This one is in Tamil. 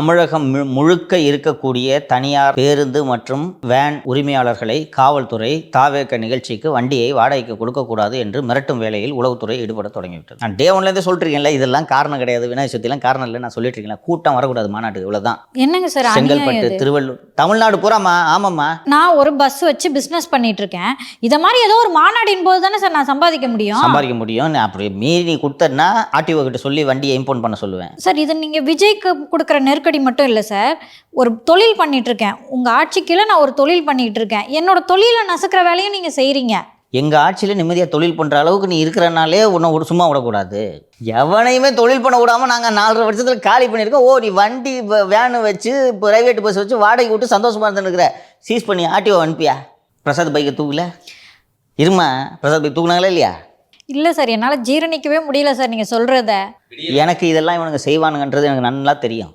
தமிழகம் முழுக்க இருக்கக்கூடிய தனியார் பேருந்து மற்றும் வேன் உரிமையாளர்களை காவல்துறை தாவேக்க நிகழ்ச்சிக்கு வண்டியை வாடகைக்கு கொடுக்கக்கூடாது என்று மிரட்டும் வேலையில் உளவுத்துறை ஈடுபட தொடங்கிவிட்டது. நான் டே ஒன்லேருந்து சொல்லிருக்கேன்ல இதெல்லாம் காரணம் கிடையாது. விநாயகர் சதுர்த்திலாம் காரணம் இல்லை நான் சொல்லிட்டு இருக்கேன் கூட்டம் வரக்கூடாது மாநாட்டுக்கு இவ்வளவுதான். என்னங்க சார் செங்கல்பட்டு திருவள்ளூர் தமிழ்நாடு பூராமா ஆமாம்மா. நான் ஒரு பஸ் வச்சு பிஸ்னஸ் பண்ணிட்டு இருக்கேன் இத மாதிரி ஏதோ ஒரு மாநாடின் போது தானே சார் நான் சம்பாதிக்க முடியும்? சம்பாதிக்க முடியும். அப்படி மீறி நீ கொடுத்தன்னா ஆர்டிஓ கிட்ட சொல்லி வண்டியை இம்போர்ட் பண்ண சொல்லுவேன். சார் இது நீங்க விஜய்க்கு கொடுக்குற நெருக்கடி மட்டும் இல்லை சார். ஒரு தொழில் பண்ணிட்டு இருக்கேன் உங்க ஆட்சி கீழே நான் ஒரு தொழில் பண்ணிட்டு இருக்கேன் என்னோட தொழிலை நசுக்கிற வேலையும் நீங்க செய்றீங்க. எங்க ஆட்சியில நிம்மதியாக தொழில் பண்ற அளவுக்கு நீ இருக்கிறனாலே உன்னை ஒரு சும்மா விடக்கூடாது. எவனையுமே தொழில் பண்ண விடாம நாங்க நாலரை வருஷத்துல காலி பண்ணியிருக்கோம். ஓ நீ வண்டி வேனு வச்சு பிரைவேட் பஸ் வச்சு வாடகை விட்டு சந்தோஷமா இருந்துருக்குற சீஸ் பண்ணி ஆர்டிஓ அனுப்பியா? பிரசாத் பைக்கை தூக்கல? இருமா பிரசாத் பைக் தூக்குனாங்களா இல்லையா? இல்லை சார் என்னால் ஜீரணிக்கவே முடியல சார் நீங்கள் சொல்கிறத எனக்கு இதெல்லாம் இவனுங்க செய்வானுங்கன்றது எனக்கு நல்லா தெரியும்.